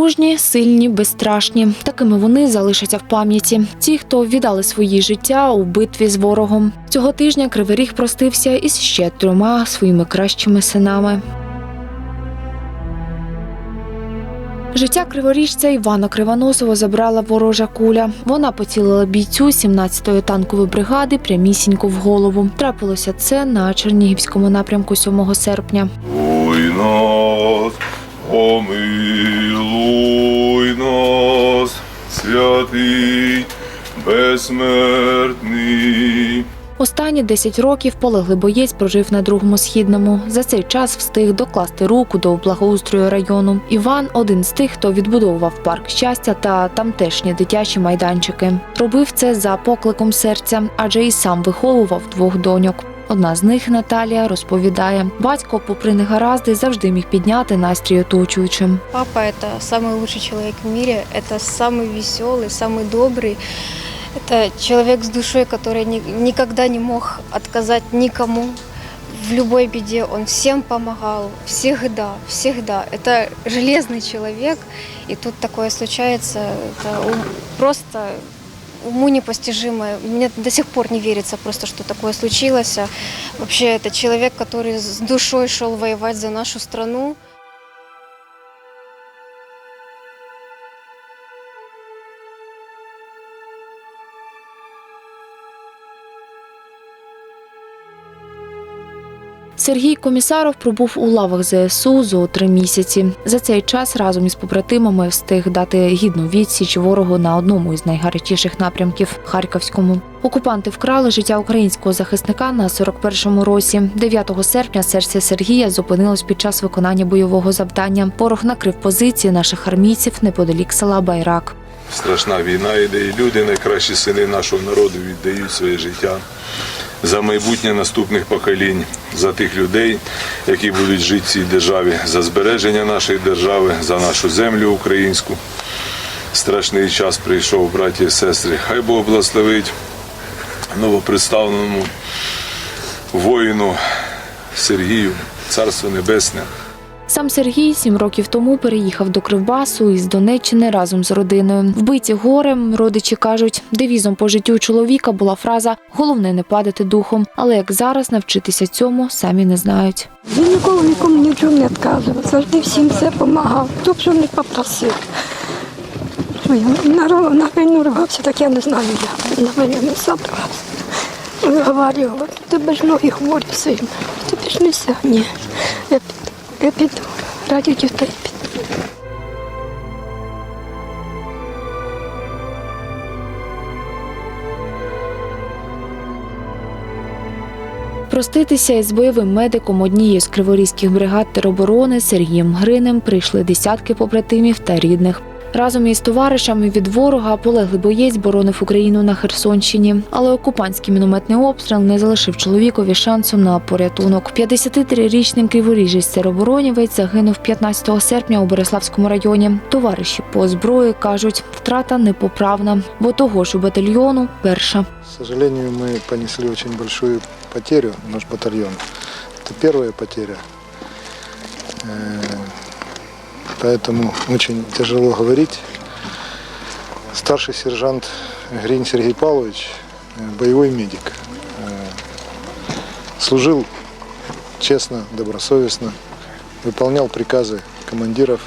Мужні, сильні, безстрашні. Такими вони залишаться в пам'яті. Ті, хто віддали свої життя у битві з ворогом. Цього тижня Кривий Ріг простився із ще трьома своїми кращими синами. Життя криворіжця Івана Кривоносова забрала ворожа куля. Вона поцілила бійцю 17-ї танкової бригади прямісінько в голову. Трапилося це на Чернігівському напрямку 7 серпня. Ой нас, святий, безсмертний. Останні 10 років полеглий боєць прожив на другому східному. За цей час встиг докласти руку до благоустрою району. Іван один з тих, хто відбудовував парк щастя та тамтешні дитячі майданчики. Робив це за покликом серця, адже і сам виховував двох доньок. Одна з них Наталія розповідає: батько, попри негаразди, завжди міг підняти настрій оточуючим. Папа – это самый лучший человек в мире, это самый веселый, самый добрый. Это человек с душой, который ни- никогда не мог отказать никому. В любой беде он всем помогал, всегда, всегда. Это железный человек, и тут такое случается, это ум- просто уму непостижимое. Мне до сих пор не верится просто, что такое случилось. Вообще, это человек, который с душой шел воевать за нашу страну. Сергій Комісаров пробув у лавах ЗСУ зо три місяці. За цей час разом із побратимами встиг дати гідну відсіч ворогу на одному із найгарячіших напрямків Харківському. Окупанти вкрали життя українського захисника на 41-му році. 9 серпня серце Сергія зупинилось під час виконання бойового завдання. Ворог накрив позиції наших армійців неподалік села Байрак. Страшна війна йде, і люди, найкращі сини нашого народу, віддають своє життя за майбутнє наступних поколінь, за тих людей, які будуть жити в цій державі, за збереження нашої держави, за нашу землю українську. Страшний час прийшов, браті і сестри. Хай Бог благословить новопредставленому воїну Сергію, Царство Небесне. Сам Сергій сім років тому переїхав до Кривбасу із Донеччини разом з родиною. Вбиті горем, родичі кажуть, девізом по життю чоловіка була фраза Головне не падати духом. Але як зараз навчитися цьому, самі не знають. Він ніколи нікому ні в чому не відказував, завжди всім все допомагав, хто б що не попросив. На, війну рвався, так я не знаю я. На війну не сам рвався. Тебе ж ноги хворі сильно, тобі ж не ся. Ні, я піду, я піду, раді дітей піду. Проститися із бойовим медиком однієї з криворізьких бригад тероборони Сергієм Гринем прийшли десятки побратимів та рідних. Разом із товаришами від ворога полеглий боєць боронив Україну на Херсонщині, але окупантський мінометний обстріл не залишив чоловікові шансу на порятунок. 53-річний криворіжець тероборонівець загинув 15 серпня у Береславському районі. Товариші по зброї кажуть, втрата непоправна, бо того ж у батальйону перша. Сожалению, мы понесли очень большую потерю, наш батальон. Это первая потеря Э, Поэтому очень тяжело говорить. Старший сержант Грин Сергей Павлович, э, боевой медик. Э, Служил честно, добросовестно, выполнял приказы командиров.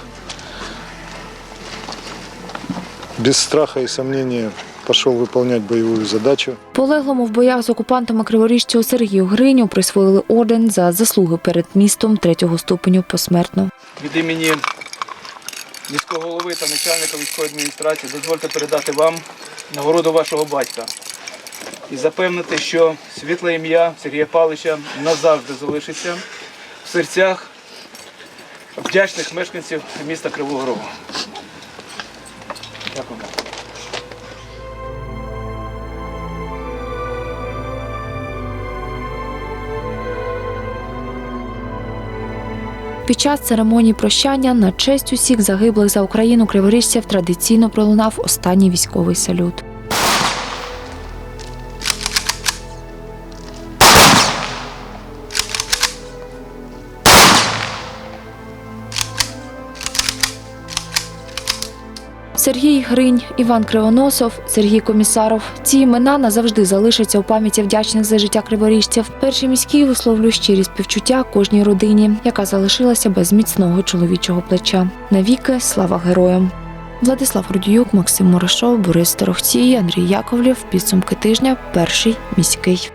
Без страха и сомнения пошел выполнять боевую задачу. Полеглому в боях з окупантами криворіжцю Сергію Гриню присвоїли орден за заслуги перед містом третього ступеню посмертно. від імені міського голови та начальника військової адміністрації дозвольте передати вам нагороду вашого батька і запевнити, що світле ім'я Сергія Павловича назавжди залишиться в серцях вдячних мешканців міста Кривого Рогу. Під час церемонії прощання на честь усіх загиблих за Україну криворіжців традиційно пролунав останній військовий салют. Сергій Гринь, Іван Кривоносов, Сергій Комісаров. Ці імена назавжди залишаться у пам'яті вдячних за життя криворіжців. Перший міський висловлює щирі співчуття кожній родині, яка залишилася без міцного чоловічого плеча. Навіки слава героям. Владислав Рудіюк, Максим Морошов, Борис Торохтій, Андрій Яковлєв. Підсумки тижня. Перший міський.